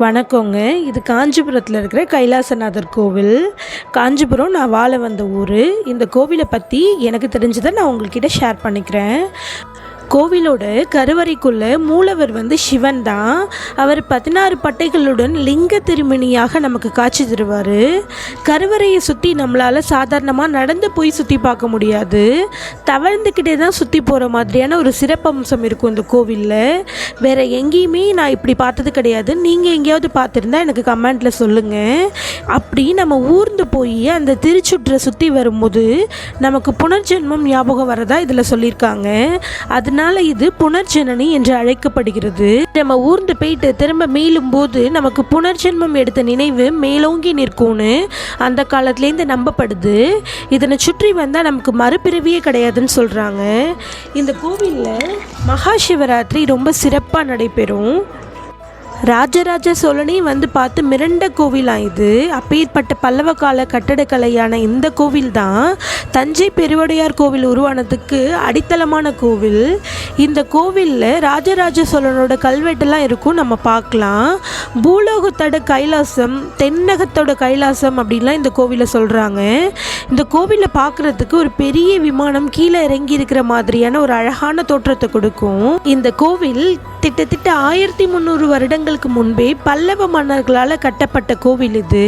வணக்கங்க. இது காஞ்சிபுரத்தில் இருக்கிற கைலாசநாதர் கோவில். காஞ்சிபுரம் நான் வாழ வந்த ஊர். இந்த கோவிலை பற்றி எனக்கு தெரிஞ்சதை நான் உங்கள்கிட்ட ஷேர் பண்ணிக்கிறேன். கோவிலோட கருவறைக்குள்ள மூலவர் வந்து சிவன் தான் அவர் பதினாறு பட்டைகளுடன் லிங்க திருமணியாக நமக்கு காட்சி தருவார். கருவறையை சுற்றி நம்மளால் சாதாரணமாக நடந்து போய் சுற்றி பார்க்க முடியாது. தவழ்ந்துக்கிட்டே தான் சுற்றி போகிற மாதிரியான ஒரு சிறப்பம்சம் இருக்கும் இந்த கோவிலில். வேறு எங்கேயுமே நான் இப்படி பார்த்தது கிடையாது. நீங்கள் எங்கேயாவது பார்த்துருந்தா எனக்கு கமெண்ட்டில் சொல்லுங்கள் அப்படி நம்ம ஊர்ந்து போய் அந்த திருச்சுற்றை சுற்றி வரும்போது நமக்கு புனர்ஜென்மம் ஞாபகம் வரதா இதில் சொல்லியிருக்காங்க. அது அதனால இது புனர்ஜனனி என்று அழைக்கப்படுகிறது. நம்ம ஊர்ந்து போயிட்டு திரும்ப மீளும் போது நமக்கு புனர்ஜென்மம் எடுத்த நினைவு மேலோங்கி நிற்கும்னு அந்த காலத்துலேருந்து நம்பப்படுது. இதனை சுற்றி வந்தால் நமக்கு மறுபிறவியே கிடையாதுன்னு சொல்கிறாங்க இந்த கோவிலில் மகா சிவராத்திரி ரொம்ப சிறப்பாக நடைபெறும். ராஜராஜ சோழனே வந்து பார்த்து மிரண்ட கோவிலாம் இது அப்பேற்பட்ட பல்லவ கால கட்டடக்கலையான இந்த கோவில் தான் தஞ்சை பெருவடையார் கோவில் உருவானதுக்கு அடித்தளமான கோவில். இந்த கோவிலில் ராஜராஜ சோழனோட கல்வெட்டெல்லாம் இருக்கும் நம்ம பார்க்கலாம். பூலோகத்தோட கைலாசம் தென்னகத்தோட கைலாசம் அப்படின்லாம் இந்த கோவிலை சொல்கிறாங்க இந்த கோவிலை பார்க்குறதுக்கு ஒரு பெரிய விமானம் கீழே இறங்கி இருக்கிற மாதிரியான ஒரு அழகான தோற்றத்தை கொடுக்கும். இந்த கோவில் கிட்டத்தட்ட ஆயிரத்தி முந்நூறு வருடங்கள் வருடங்களுக்கு முன்பே பல்லவ மன்னர்களால் கட்டப்பட்ட கோவில் இது.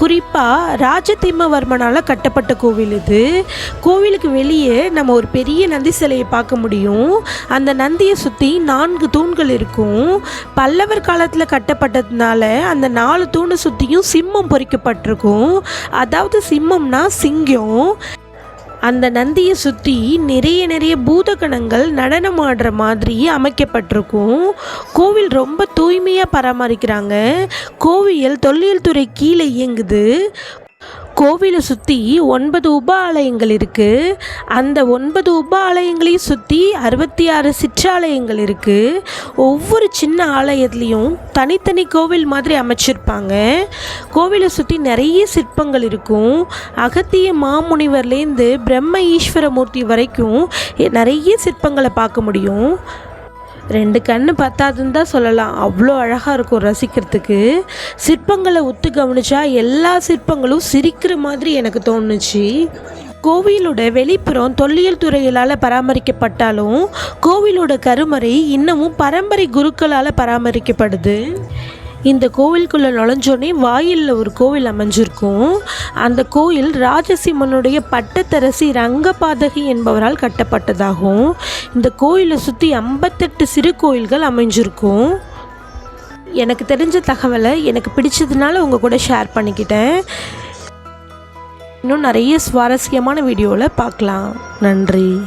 குறிப்பாக ராஜதிம்மவர்மனால் கட்டப்பட்ட கோவில் இது. கோவிலுக்கு வெளியே நம்ம ஒரு பெரிய நந்தி சிலையை பார்க்க முடியும். அந்த நந்தியை சுற்றி நான்கு தூண்கள் இருக்கும். பல்லவர் காலத்தில் கட்டப்பட்டதுனால அந்த நாலு தூணை சுற்றியும் சிம்மம் பொறிக்கப்பட்டிருக்கும். அதாவது சிம்மம்னா சிங்கம். அந்த நந்தியை சுற்றி நிறைய நிறைய பூதகணங்கள் நடனமாடுற மாதிரி அமைக்கப்பட்டிருக்கும். கோவில் ரொம்ப தூய்மையாக பராமரிக்கிறாங்க. கோவில் தொல்லியல் துறை கீழே இயங்குது. கோவிலை சுற்றி ஒன்பது உப ஆலயங்கள் இருக்குது அந்த ஒன்பது உப ஆலயங்களையும் சுற்றி அறுபத்தி ஆறு சிற்றாலயங்கள் இருக்குது ஒவ்வொரு சின்ன ஆலயத்துலேயும் தனித்தனி கோவில் மாதிரி அமைச்சிருப்பாங்க. கோவிலை சுற்றி நிறைய சிற்பங்கள் இருக்கும். அகத்திய மாமுனிவர்லேருந்து பிரம்ம ஈஸ்வரமூர்த்தி வரைக்கும் நிறைய சிற்பங்களை பார்க்க முடியும். ரெண்டு கண்ணு பத்தாதுன்னு தான் சொல்லலாம். அவ்வளோ அழகாக இருக்கும் ரசிக்கிறதுக்கு. சிற்பங்களை ஒத்து கவனிச்சா எல்லா சிற்பங்களும் சிரிக்கிற மாதிரி எனக்கு தோணுச்சு. கோவிலோட வெளிப்புறம் தொல்லியல் துறைகளால் பராமரிக்கப்பட்டாலும் கோவிலோட கருமறை இன்னமும் பரம்பரை குருக்களால் பராமரிக்கப்படுது. இந்த கோவிலுக்குள்ளே நுழைஞ்சோடனே வாயிலில் ஒரு கோவில் அமைஞ்சிருக்கும். அந்த கோயில் ராஜசிம்மனுடைய பட்டத்தரசி ரங்கபாதகி என்பவரால் கட்டப்பட்டதாகும். இந்த கோயிலை சுற்றி ஐம்பத்தெட்டு சிறு கோயில்கள் அமைஞ்சிருக்கும். எனக்கு தெரிஞ்ச தகவலை எனக்கு பிடிச்சதுனால உங்கள் கூட ஷேர் பண்ணிக்கிட்டேன். இன்னும் நிறைய சுவாரஸ்யமான வீடியோவில் பார்க்கலாம். நன்றி.